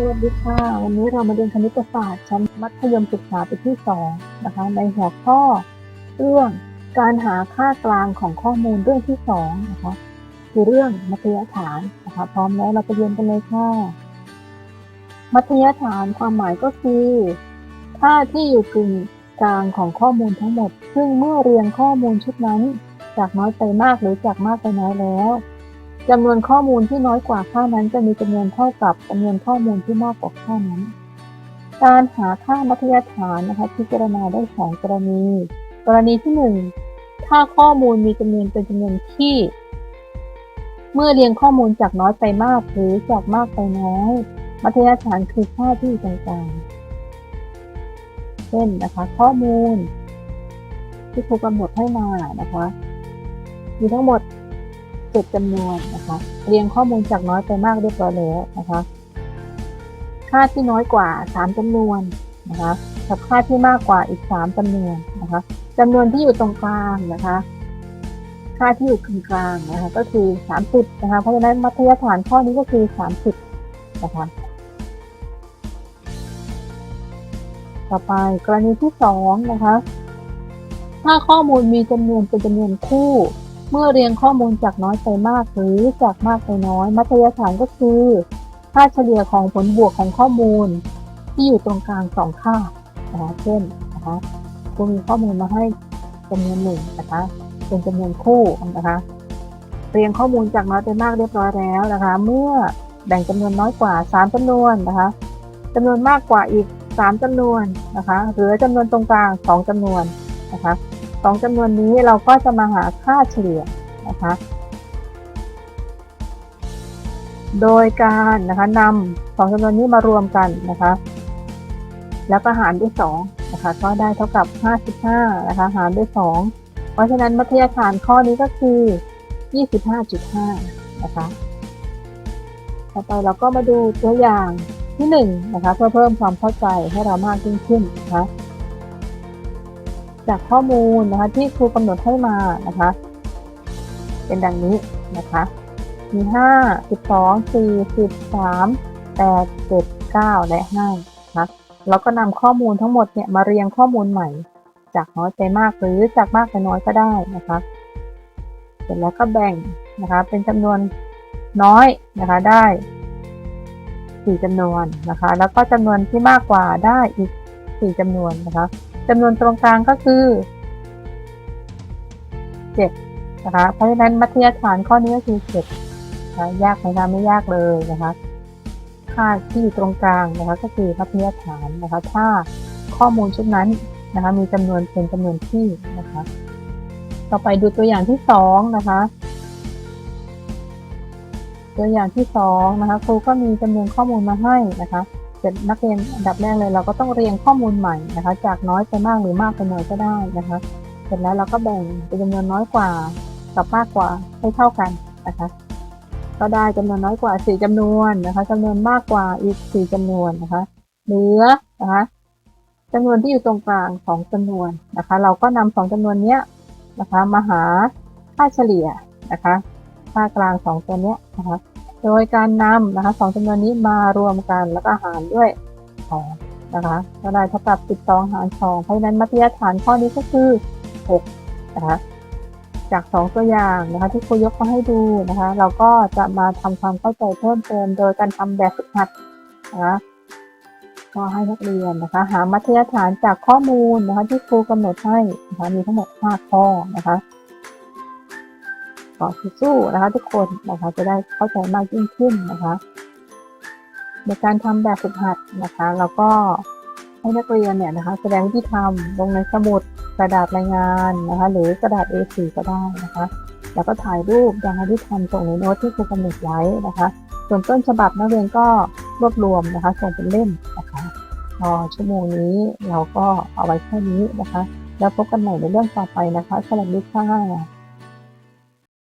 สวัสดีค่ะ วันนี้เรามาเรียนคณิตศาสตร์ชั้นมัธยมศึกษาปีที่2นะคะ ในหัวข้อเรื่องการหาค่ากลางของข้อมูลเรื่องที่2นะคะ คือเรื่องมัธยฐานนะคะ พร้อมแล้วเราไปเรียนกันเลยค่ะ มัธยฐานความหมายก็คือ ค่าที่อยู่กึ่งกลางของข้อมูลทั้งหมด ซึ่งเมื่อเรียงข้อมูลชุดนั้น จากน้อยไปมากหรือจากมากไปน้อยแล้ว จำนวนข้อมูลที่น้อยกว่าค่านั้นจะมีจำนวนเท่ากับจำนวนข้อมูลที่มากกว่าค่านั้น การหาค่ามัธยฐานนะคะพิจารณาได้สองกรณี กรณีที่หนึ่งถ้าข้อมูลมีจำนวนเป็นจำนวนที่ เมื่อเรียงข้อมูลจากน้อยไปมากหรือจากมากไปน้อย มัธยฐานคือค่าที่อยู่ตรงกลางเช่นนะคะ ข้อมูลที่ครูกำหนดให้มานะคะ มีทั้งหมด 7จำนวนนะคะ เรียงข้อมูลจากน้อยไปมากเรียบร้อยแล้วนะคะ ค่าที่น้อยกว่า 3จำนวนนะคะกับค่าที่มากกว่าอีก 3จำนวนนะคะจำนวนที่อยู่ตรงกลางนะคะ ค่าที่อยู่กลางกลางนะคะก็คือ30นะคะเพราะฉะนั้นมัธยฐานข้อนี้ก็คือ 30นะคะต่อไปกรณีที่สองนะคะถ้าข้อมูลมีจำนวนเป็นจำนวนคู่ เมื่อเรียงข้อมูลจากน้อยไปมากหรือจากมากไปน้อย มัธยฐานก็คือ ค่าเฉลี่ยของผลบวกของข้อมูล ที่อยู่ตรงกลางสองค่านะคะเช่นนะคะคุณมีข้อมูลมาให้จำนวนหนึ่งนะคะเป็นจำนวนคู่นะคะ เรียงข้อมูลจากน้อยไปมากเรียบร้อยแล้วนะคะ เมื่อแบ่งจำนวนน้อยกว่า 3จำนวนนะคะจำนวนมากกว่าอีก 3จำนวนนะคะ เหลือจำนวนตรงกลาง 2จำนวนนะคะ สองจำนวนนี้เราก็จะมาหาค่าเฉลี่ยนะคะ โดยการนะคะนำสองจำนวนนี้มารวมกันนะคะ แล้วก็หารด้วย2นะคะ ก็ได้เท่ากับ 55 นะคะ หารด้วย 2 เพราะฉะนั้นมัธยฐานข้อนี้ก็คือ 25.5 นะคะ ต่อไปเราก็มาดูตัวอย่างที่1นะคะ เพื่อเพิ่มความเข้าใจให้เรามากยิ่งขึ้นนะคะ จากข้อมูลนะคะที่ครูกำหนดให้มานะคะ เป็นดังนี้นะคะมี 5 12 4 13 8 7 9 และ5นะคะแล้วก็นำข้อมูลทั้งหมดเนี่ยมาเรียงข้อมูลใหม่ จากน้อยไปมากหรือจากมากไปน้อยก็ได้นะคะ เสร็จแล้วก็แบ่งนะคะเป็นจำนวนน้อยนะคะได้ 4จำนวนนะคะ แล้วก็จำนวนที่มากกว่าได้อีก 4จำนวนนะคะ จำนวนตรงกลางก็คือ7นะคะ เพราะฉะนั้นมัธยฐานข้อนี้ก็คือ7นะยากไหมคะไม่ยากเลยนะคะค่าที่อยู่ตรงกลางนะคะก็คือมัธยฐานนะคะ ถ้าข้อมูลชุดนั้นนะคะมีจำนวนเป็นจำนวนที่นะคะ ต่อไปดูตัวอย่างที่สองนะคะ ตัวอย่างที่สองนะคะครูก็มีจำนวนข้อมูลมาให้นะคะ เสร็จนักเรียนอันดับแรกเลยเราก็ต้องเรียงข้อมูลใหม่นะคะ จากน้อยไปมากหรือมากไปน้อยก็ได้นะคะ เสร็จแล้วเราก็แบ่งเป็นจำนวนน้อยกว่ากับมากกว่าให้เท่ากันนะคะ ก็ได้จำนวนน้อยกว่า4จำนวนนะคะจำนวนมากกว่าอีก4จำนวนนะคะ เหลือนะคะจำนวนที่อยู่ตรงกลาง2จำนวนนะคะ เราก็นำสองจำนวนเนี้ยนะคะมาหาค่าเฉลี่ยนะคะ ค่ากลาง2ตัวเนี้ยนะคะ โดยการนำนะคะสองจำนวนนี้มารวมกันแล้วก็หารด้วย2นะคะก็ได้เท่ากับ 12 หาร 2 เพราะฉะนั้นมัธยฐานข้อนี้ก็คือ6นะคะจาก 2 ตัวอย่างนะคะที่ครูยกมาให้ดูนะคะเราก็จะมาทำความเข้าใจเพิ่มเติมโดยการทำแบบฝึกหัดนะคะก็ให้นักเรียนนะคะ หามัธยฐานจากข้อมูลนะคะที่ครูกำหนดให้นะคะมีทั้งหมด 5 ข้อนะคะ ก็สู้นะคะทุกคนนะคะจะได้เข้าใจมากยิ่งขึ้นนะคะในการทำแบบฝึกหัดนะคะ แล้วก็ให้นักเรียนเนี่ยนะคะ แสดงวิธีทำลงในสมุดกระดาษรายงานนะคะ หรือกระดาษ A4 ก็ได้นะคะ แล้วก็ถ่ายรูปอย่างที่ทำส่งในโน้ตที่ครูกำหนดไว้นะคะ ส่วนต้นฉบับนักเรียนก็รวบรวมนะคะ ส่งเป็นเล่มนะคะพอชั่วโมงนี้เราก็เอาไว้แค่นี้นะคะ แล้วพบกันใหม่ในเรื่องต่อไปนะคะสวัสดีค่ะ